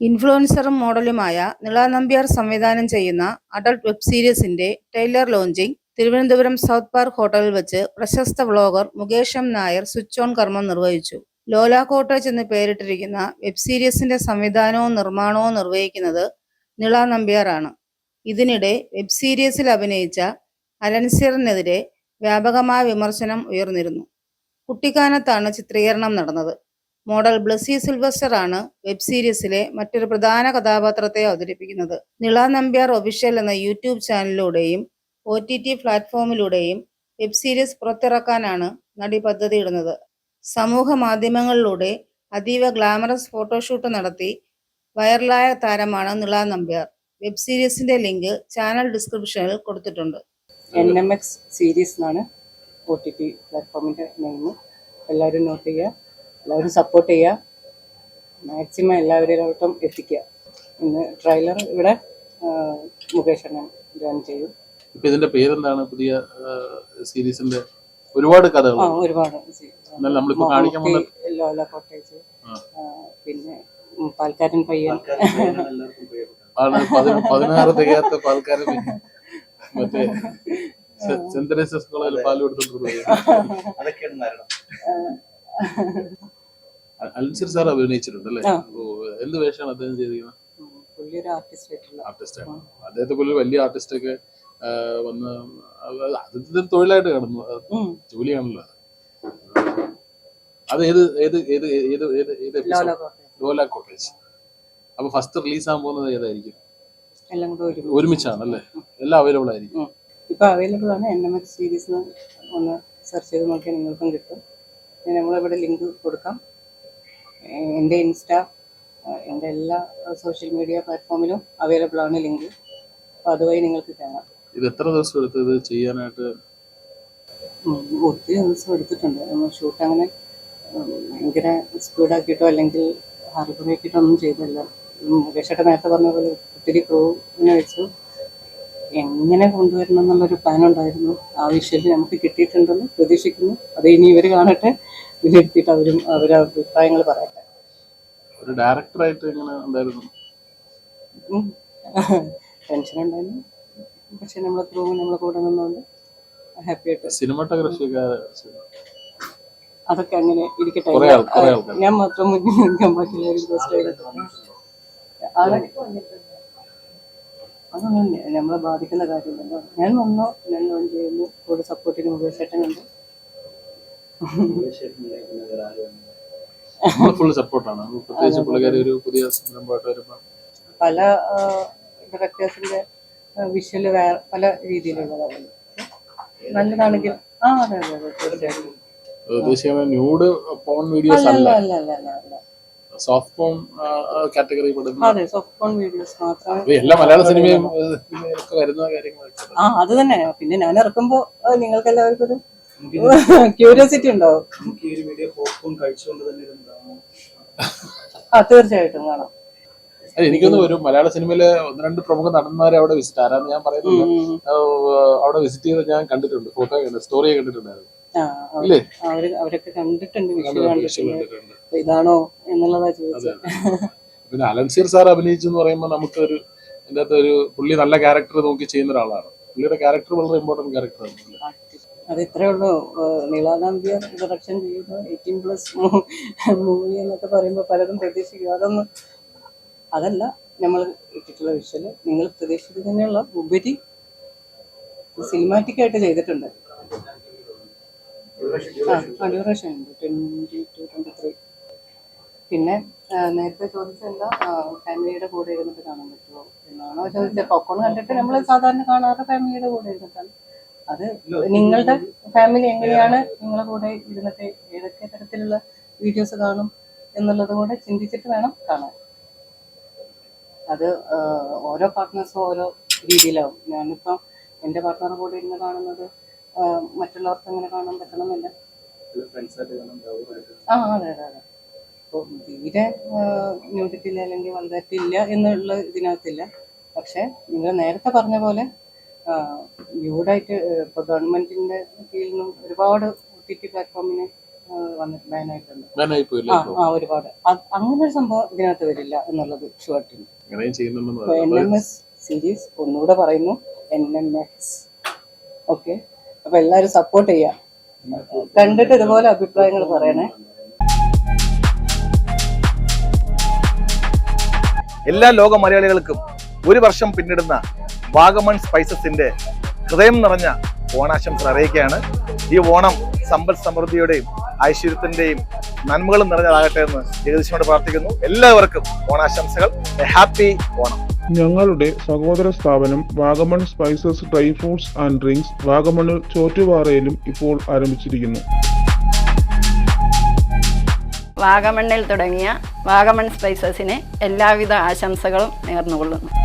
ഇൻഫ്ലുവൻസറും മോഡലുമായ നിള നമ്പ്യാർ സംവിധാനം ചെയ്യുന്ന adult web സീരീസിന്റെ trailer launching Thiruvananthapuram South Park ഹോട്ടലിൽ വെച്ച് പ്രശസ്ത vlogger Mukesh M Nair switch on കർമ്മം നിർവഹിച്ചു. ലോല കോട്ടേജ് എന്ന് പേരിട്ടിരിക്കുന്ന വെബ് സീരീസിന്റെ സംവിധാനവും നിർമ്മാണവും നിർവഹിക്കുന്നത് നിള നമ്പ്യാറാണ് ഇതിനിടെ വെബ് സീരീസിൽ അഭിനയിച്ച അലൻസിറിനെതിരെ വ്യാപകമായ വിമർശനം ഉയർന്നിരുന്നു. കുട്ടിക്കാനത്താണ് ചിത്രീകരണം നടന്നത്. മോഡൽ ബ്ലസി സിൽവസ്റ്റർ ആണ് വെബ് സീരീസിലെ മറ്റൊരു പ്രധാന കഥാപാത്രത്തെ അവതരിപ്പിക്കുന്നത്. നിള നമ്പ്യാർ ഒഫീഷ്യൽ എന്ന യൂട്യൂബ് ചാനലിലൂടെയും ഒ ടി ടി പ്ലാറ്റ്ഫോമിലൂടെയും വെബ് സീരീസ് പുറത്തിറക്കാനാണ് നടി പദ്ധതിയിടുന്നത്. സമൂഹ മാധ്യമങ്ങളിലൂടെ അതീവ ഗ്ലാമറസ് ഫോട്ടോഷൂട്ട് നടത്തി വൈറലായ താരമാണ് നിള നമ്പ്യാർ. വെബ് സീരീസിന്റെ ലിങ്ക് ചാനൽ ഡിസ്ക്രിപ്ഷനിൽ കൊടുത്തിട്ടുണ്ട്. എൻ എം എക്സ് സീരീസ് എന്നാണ്. ഒ ടി ടി പ്ലാറ്റ്ഫോമിന്റെ നെയിം എല്ലാവരും നോട്ട് ചെയ്യുക. എല്ലാവരും സപ്പോർട്ട് ചെയ്യുക. മാക്സിമം എല്ലാവരിലോട്ടും എത്തിക്കുക. ഇന്ന് ട്രെയിലർ ഇവിടെ മുകേഷ് അണ്ണൻ ജോയിൻ ചെയ്യും ഇപ്പൊ ഇതിന്റെ പേരെന്താണ്? പുതിയ സീരീസിന്റെ ഒരുപാട് കഥകൾ. ഒരുപാട് നമ്മളിപ്പോ കാണിക്കാൻ ലോല കോട്ടേജ് പിന്നെ പാൽക്കാരൻ പയ്യൻ. ആണ് പതിനാറ് തികയാത്ത പാൽക്കാരൻ മറ്റേ സെ- സെന്റ് കോളേജിൽ പാൽ കൊടുത്തോണ്ട് അതൊക്കെയാണ് മരണം അൽസിർ സാർ അഭിനയിച്ചിട്ടുണ്ട് അല്ലേ. എന്ത് വേഷമാണ് അദ്ദേഹം ചെയ്തിരിക്കുന്നത്? ആർട്ടിസ്റ്റ് ആണ്. അദ്ദേഹത്തെ പോലെ വലിയ ആർട്ടിസ്റ്റ് ഒക്കെ വന്ന് അത് അത് തൊഴിലായിട്ട് കാണുന്നു. ജോലിയാണല്ലോ അത്. ഏത് ഏത് ഏത് ഏത് ഏത് ഏത് ലോല കോട്ടേജ് അപ്പൊ ഫസ്റ്റ് റിലീസ് ആകാൻ പോകുന്നത് ഏതായിരിക്കും? എല്ലാം കൂടെ ഒരു ഒരുമിച്ചാണ് അല്ലേ എല്ലാം അവൈലബിൾ ആയിരിക്കും. ഉം. ഇപ്പൊ അവൈലബിൾ ആണ് എൻ എം എക്സ് സീരീസ് ഒന്ന് സെർച്ച് ചെയ്ത് നോക്കിയാൽ നിങ്ങൾക്കും കിട്ടും. ഞാൻ നമ്മളിവിടെ ലിങ്ക് കൊടുക്കാം. എന്റെ ഇൻസ്റ്റ എന്റെ എല്ലാ സോഷ്യൽ മീഡിയ പ്ലാറ്റ്ഫോമിലും അവൈലബിൾ ആണ് ലിങ്ക് അപ്പോൾ അതുവഴി നിങ്ങൾക്ക് കാണാം ഇത് എത്ര ദിവസം എടുത്ത് ഇത് ചെയ്യാനായിട്ട്. ഒത്തിരി ദിവസം എടുത്തിട്ടുണ്ട്. നമ്മൾ ഷൂട്ട് അങ്ങനെ ഭയങ്കര സ്പീഡാക്കിയിട്ടോ അല്ലെങ്കിൽ ഹാർബറാക്കിയിട്ടോ ഒന്നും ചെയ്തല്ല. മുകേഷേട്ട നേരത്തെ പറഞ്ഞ പോലെ ഒത്തിരി ക്രൂവിനെ വെച്ചു. എങ്ങനെ കൊണ്ടുവരണം എന്നുള്ളൊരു പ്ലാൻ ഉണ്ടായിരുന്നു. ആ വിഷയത്തിൽ നമുക്ക് കിട്ടിയിട്ടുണ്ടെന്ന് പ്രതീക്ഷിക്കുന്നു. അത് ഇനി ഇവർ കാണട്ടെ. വിലയിരുത്തിയിട്ട് അവരും അവരുടെ അഭിപ്രായങ്ങൾ പറയട്ടെ. ഒരു ഡയറക്ടറായിട്ട് എങ്ങനെ ഉണ്ടായിരുന്നു? ടെൻഷൻ ഉണ്ടായിരുന്നു. പക്ഷെ നമ്മളെ ത്രൂ നമ്മളെ കൂടെ നിന്നുകൊണ്ട് ഹാപ്പി ആയിട്ട്. സിനിമാറ്റോഗ്രഫി അതൊക്കെ അങ്ങനെ ഇരിക്കട്ടെ. ഞാൻ മാത്രം മുന്നിൽ നിൽക്കാൻ പറ്റില്ല ചെയ്തിട്ടുണ്ട് അതൊക്കെ അതൊന്നും നമ്മളെ ബാധിക്കുന്ന കാര്യമില്ലല്ലോ. ഞാൻ വന്നോ ഞാൻ ജോയിൻ ചെയ്യുന്നു കൂടെ സപ്പോർട്ടിന് മുകേഷ് ചേട്ടനുണ്ട് ഫുൾ സപ്പോർട്ടാണ് പ്രത്യേകിച്ച് പുള്ളിക്കാരി ഒരു പുതിയ സംരംഭമായിട്ട് വരുമ്പോൾ പല ഡയറക്ടേഴ്സിന്റെ വിഷ്വൽ വേറെ പല രീതിയിലുള്ളതാണ്. നല്ലതാണെങ്കിൽ ആ അതെ അതെ ഉദ്ദേശിക്കുന്ന ന്യൂഡ് പോൺ വീഡിയോസ് അല്ല അല്ല അല്ല അല്ല. സോഫ്റ്റ് ഫോൺ കാറ്റഗറി അതെ സോഫ്റ്റ് ഫോൺ വീഡിയോസ് മാത്രമേ എല്ലാ മലയാള സിനിമയും വരുന്ന കാര്യങ്ങളൊക്കെ ആ അത് തന്നെ. പിന്നെ ഞാൻ ഇറക്കുമ്പോ നിങ്ങൾക്ക് എല്ലാവർക്കും ഒരു ക്യൂരിയോസിറ്റി ഉണ്ടാവും. ആ തീർച്ചയായിട്ടും കാണാം. അല്ല, എനിക്കൊന്ന് ഒരു മലയാള സിനിമയിലെ ഒന്ന് രണ്ട് പ്രമുഖ നടന്മാരെ അവിടെ വിസിറ്റ് ആരാന്ന് ഞാൻ പറയുന്നത് അവിടെ വിസിറ്റ് ചെയ്ത് ഞാൻ കണ്ടിട്ടുണ്ട് ഫോട്ടോ കണ്ടിട്ടുണ്ട് സ്റ്റോറിയെ കണ്ടിട്ടുണ്ടായിരുന്നു. അവർ അവരൊക്കെ കണ്ടിട്ടുണ്ട് ഇതാണോ എന്നുള്ളതാ ചോദിച്ചത്. പിന്നെ അലൻസീർ സാർ അഭിനയിച്ചു എന്ന് പറയുമ്പോൾ നമുക്കൊരു അതിന്റെ അകത്ത് ഒരു പുള്ളി നല്ല ക്യാരക്ടർ നോക്കി ചെയ്യുന്ന ഒരാളാണ്. പുള്ളിയുടെ ക്യാരക്ടർ വളരെ ഇമ്പോർട്ടന്റ് ക്യാരക്ടറാണ് അത് ഇത്രേ ഉള്ളൂ. നീലാനന്ദിയ പ്രൊഡക്ഷൻ ചെയ്യുന്ന എയ്റ്റീൻ പ്ലസ് മൂവി എന്നൊക്കെ പറയുമ്പോൾ പലതും പ്രതീക്ഷിക്കും. അതൊന്നും അതല്ല നമ്മൾ ഇട്ടിട്ടുള്ള വിഷയം നിങ്ങൾ പ്രതീക്ഷിക്കുന്നതിനുള്ള ഉപരി സിനിമാറ്റിക്കായിട്ട് ചെയ്തിട്ടുണ്ട്. ആ ഡ്യൂറേഷൻ ഉണ്ട്. ട്വന്റി ടു ട്വന്റി ത്രീ പിന്നെ നേരത്തെ ചോദിച്ചല്ല ഫാമിലിയുടെ കൂടെ ഇരുന്നിട്ട് കാണാൻ പറ്റുമോ എന്നാണോ ചോദിച്ചത്. പോപ്കോൺ കണ്ടിട്ട് നമ്മൾ സാധാരണ കാണാറ് ഫാമിലിയുടെ കൂടെ ഇരുന്നിട്ടാണ്. അത് നിങ്ങളുടെ ഫാമിലി എങ്ങനെയാണ് നിങ്ങളുടെ കൂടെ ഇരുന്നിട്ട് ഏതൊക്കെ തരത്തിലുള്ള വീഡിയോസ് കാണും എന്നുള്ളത് കൂടെ ചിന്തിച്ചിട്ട് വേണം കാണാൻ. അത് ഓരോ പാർട്ട്നേഴ്സും ഓരോ രീതിയിലാവും. ഞാനിപ്പം എന്റെ പാർട്ട്ണറുടെ കൂടെ ഇരുന്ന് കാണുന്നത് മറ്റുള്ളവർക്ക് അങ്ങനെ കാണാൻ പറ്റണമെന്നില്ല ആ അതെ അതെ അതെ. അപ്പോൾ തീരെ ന്യൂഡിറ്റില്ല അല്ലെങ്കിൽ വളരെറ്റില്ല എന്നുള്ള ഇതിനകത്തില്ല. പക്ഷേ നിങ്ങൾ നേരത്തെ പറഞ്ഞ പോലെ ന്യൂഡായിട്ട് ഇപ്പോൾ ഗവൺമെന്റിന്റെ കീഴിൽ നിന്നും ഒരുപാട് ഒ ടി ടി പ്ലാറ്റ്ഫോമിന് വന്നിട്ട് ബാനായിട്ടുണ്ട് ആ ഒരുപാട്. അങ്ങനൊരു അങ്ങനെ ഒരു സംഭവം ഇതിനകത്ത് വരില്ല എന്നുള്ളത് ഷുവർട്ടുണ്ട് എൻ എം എസ് സീരീസ് ഒന്നുകൂടെ പറയുന്നു. എൻ എം എക്സ് ഓക്കെ അപ്പൊ എല്ലാവരും സപ്പോർട്ട് ചെയ്യാം. കണ്ടിട്ട് ഇതുപോലെ അഭിപ്രായങ്ങൾ പറയണേ. എല്ലാ ലോക മലയാളികൾക്കും ഒരു വർഷം പിന്നിടുന്ന വാഗമൺ സ്പൈസസിന്റെ ഹൃദയം നിറഞ്ഞ ഓണാശംസ അറിയിക്കുകയാണ്. ഈ ഓണം സമ്പൽ സമൃദ്ധിയുടെയും ഐശ്വര്യത്തിന്റെയും നന്മകളും നിറഞ്ഞതാകട്ടെ എന്ന് ജഗദീശനോട് പ്രാർത്ഥിക്കുന്നു. എല്ലാവർക്കും ഓണാശംസകൾ. ഹാപ്പി ഓണം. ഞങ്ങളുടെ സഹോദര സ്ഥാപനം Vagamon spices dry fruits and drinks വാഗമണിൽ ചോറ്റുപാറയിലും ഇപ്പോൾ ആരംഭിച്ചിരിക്കുന്നു. വാഗമണ്ണിൽ തുടങ്ങിയ വാഗമൺ സ്പൈസസിന് എല്ലാവിധ ആശംസകളും നേർന്നുകൊള്ളുന്നു.